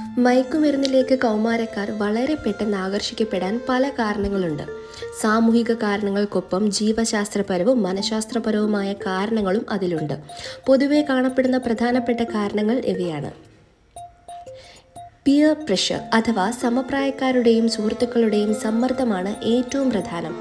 മയക്കുമരുന്നിലേക്ക് കൗമാരക്കാർ വളരെ പെട്ടെന്ന് ആകർഷിക്കപ്പെടാൻ പല കാരണങ്ങളുണ്ട്. സാമൂഹിക കാരണങ്ങൾക്കൊപ്പം ജീവശാസ്ത്രപരവും മനഃശാസ്ത്രപരവുമായ കാരണങ്ങളും അതിലുണ്ട്. പൊതുവെ കാണപ്പെടുന്ന പ്രധാനപ്പെട്ട കാരണങ്ങൾ ഇവയാണ്. പിയർ പ്രഷർ അഥവാ സമപ്രായക്കാരുടെയും സുഹൃത്തുക്കളുടെയും സമ്മർദ്ദമാണ് ഏറ്റവും പ്രധാനം.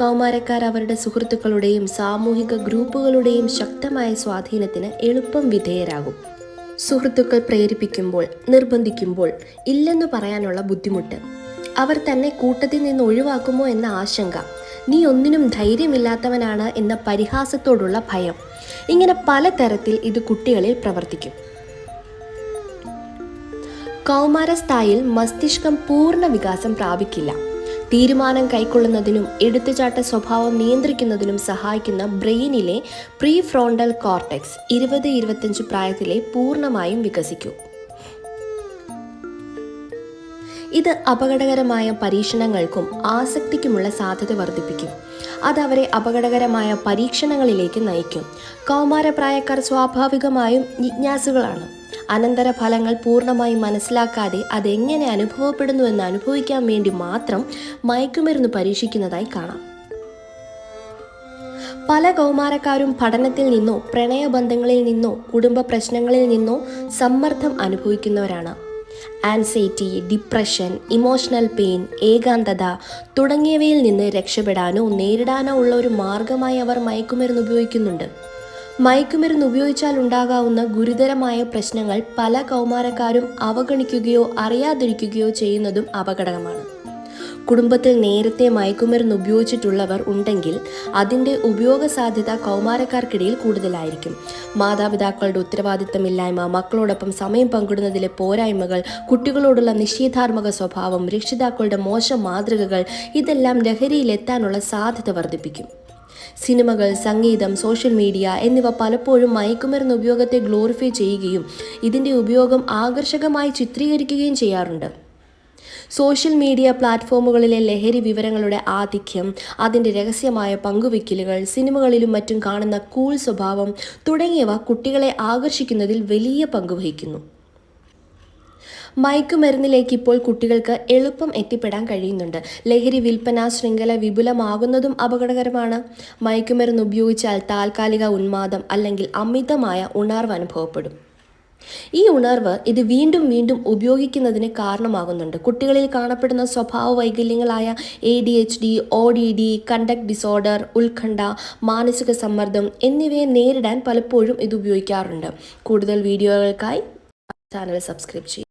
കൗമാരക്കാർ അവരുടെ സുഹൃത്തുക്കളുടെയും സാമൂഹിക ഗ്രൂപ്പുകളുടെയും ശക്തമായ സ്വാധീനത്തിന് എളുപ്പം വിധേയരാകും. സുഹൃത്തുക്കൾ പ്രേരിപ്പിക്കുമ്പോൾ നിർബന്ധിക്കുമ്പോൾ ഇല്ലെന്നു പറയാനുള്ള ബുദ്ധിമുട്ട്. അവർ തന്നെ കൂട്ടത്തിൽ നിന്ന് ഒഴിവാക്കുമോ എന്ന ആശങ്ക. നീ ഒന്നിനും ധൈര്യമില്ലാത്തവനാണ് എന്ന പരിഹാസത്തോടുള്ള ഭയം. ഇങ്ങനെ പലതരത്തിൽ ഇത് കുട്ടികളിൽ പ്രവർത്തിക്കും. കൗമാരസ്ഥായിൽ മസ്തിഷ്കം പൂർണ വികാസം പ്രാപിക്കില്ല. തീരുമാനം കൈക്കൊള്ളുന്നതിനും എടുത്തുചാട്ട സ്വഭാവം നിയന്ത്രിക്കുന്നതിനും സഹായിക്കുന്ന ബ്രെയിനിലെ പ്രീ ഫ്രോണ്ടൽ കോർട്ടെക്സ് ഇരുപത് ഇരുപത്തഞ്ച് പ്രായത്തിലെ പൂർണമായും വികസിക്കൂ. ഇത് അപകടകരമായ പരീക്ഷണങ്ങൾക്കും ആസക്തിക്കുമുള്ള സാധ്യത വർദ്ധിപ്പിക്കും. അത് അവരെ അപകടകരമായ പരീക്ഷണങ്ങളിലേക്ക് നയിക്കും. കൗമാരപ്രായക്കാർ സ്വാഭാവികമായും ജിജ്ഞാസുകളാണ്. അനന്തരഫലങ്ങൾ പൂർണമായി മനസ്സിലാക്കാതെ അതെങ്ങനെ അനുഭവപ്പെടുന്നുവെന്ന് അനുഭവിക്കാൻ വേണ്ടി മാത്രം മയക്കുമരുന്ന് പരീക്ഷിക്കുന്നതായി കാണാം. പല കൗമാരക്കാരും പഠനത്തിൽ നിന്നോ പ്രണയബന്ധങ്ങളിൽ നിന്നോ കുടുംബ പ്രശ്നങ്ങളിൽ നിന്നോ സമ്മർദ്ദം അനുഭവിക്കുന്നവരാണ്. ആൻസൈറ്റി ഡിപ്രഷൻ ഇമോഷണൽ പെയിൻ ഏകാന്തത തുടങ്ങിയവയിൽ നിന്ന് രക്ഷപ്പെടാനോ നേരിടാനോ ഉള്ള ഒരു മാർഗമായി അവർ മയക്കുമരുന്ന് ഉപയോഗിക്കുന്നുണ്ട്. മയക്കുമരുന്ന് ഉപയോഗിച്ചാൽ ഉണ്ടാകാവുന്ന ഗുരുതരമായ പ്രശ്നങ്ങൾ പല കൗമാരക്കാരും അവഗണിക്കുകയോ അറിയാതിരിക്കുകയോ ചെയ്യുന്നതും അപകടകമാണ്. കുടുംബത്തിൽ നേരത്തെ മയക്കുമരുന്ന് ഉപയോഗിച്ചിട്ടുള്ളവർ ഉണ്ടെങ്കിൽ അതിന്റെ ഉപയോഗ സാധ്യത കൗമാരക്കാർക്കിടയിൽ കൂടുതലായിരിക്കും. മാതാപിതാക്കളുടെ ഉത്തരവാദിത്തമില്ലായ്മ മക്കളോടൊപ്പം സമയം പങ്കിടുന്നതിലെ പോരായ്മകൾ കുട്ടികളോടുള്ള നിഷേധാത്മക സ്വഭാവം രക്ഷിതാക്കളുടെ മോശം മാതൃകകൾ ഇതെല്ലാം ലഹരിയിലെത്താനുള്ള സാധ്യത വർദ്ധിപ്പിക്കും. സിനിമകൾ സംഗീതം സോഷ്യൽ മീഡിയ എന്നിവ പലപ്പോഴും മയക്കുമരുന്ന് ഉപയോഗത്തെ ഗ്ലോറിഫൈ ചെയ്യുകയും ഇതിന്റെ ഉപയോഗം ആകർഷകമായി ചിത്രീകരിക്കുകയും ചെയ്യാറുണ്ട്. സോഷ്യൽ മീഡിയ പ്ലാറ്റ്ഫോമുകളിലെ ലഹരി വിവരങ്ങളുടെ ആധിക്യം അതിന്റെ രഹസ്യമായ പങ്കുവയ്ക്കലുകൾ സിനിമകളിലും മറ്റും കാണുന്ന കൂൾ സ്വഭാവം തുടങ്ങിയവ കുട്ടികളെ ആകർഷിക്കുന്നതിൽ വലിയ പങ്കുവഹിക്കുന്നു മയക്കുമരുന്നിലേക്ക് ഇപ്പോൾ കുട്ടികൾക്ക് എളുപ്പം എത്തിപ്പെടാൻ കഴിയുന്നുണ്ട്. ലഹരി വിൽപ്പന ശൃംഖല വിപുലമാകുന്നതും അപകടകരമാണ്. മയക്കുമരുന്ന് ഉപയോഗിച്ചാൽ താൽക്കാലിക ഉന്മാദം അല്ലെങ്കിൽ അമിതമായ ഉണർവ് അനുഭവപ്പെടും. ഈ ഉണർവ് ഇത് വീണ്ടും വീണ്ടും ഉപയോഗിക്കുന്നതിന് കാരണമാകുന്നുണ്ട്. കുട്ടികളിൽ കാണപ്പെടുന്ന സ്വഭാവ വൈകല്യങ്ങളായ A D H D O D D conduct disorder ഉത്കണ്ഠ മാനസിക സമ്മർദ്ദം എന്നിവയെ നേരിടാൻ പലപ്പോഴും ഇത് ഉപയോഗിക്കാറുണ്ട്. കൂടുതൽ വീഡിയോകൾക്കായി ചാനൽ സബ്സ്ക്രൈബ് ചെയ്യും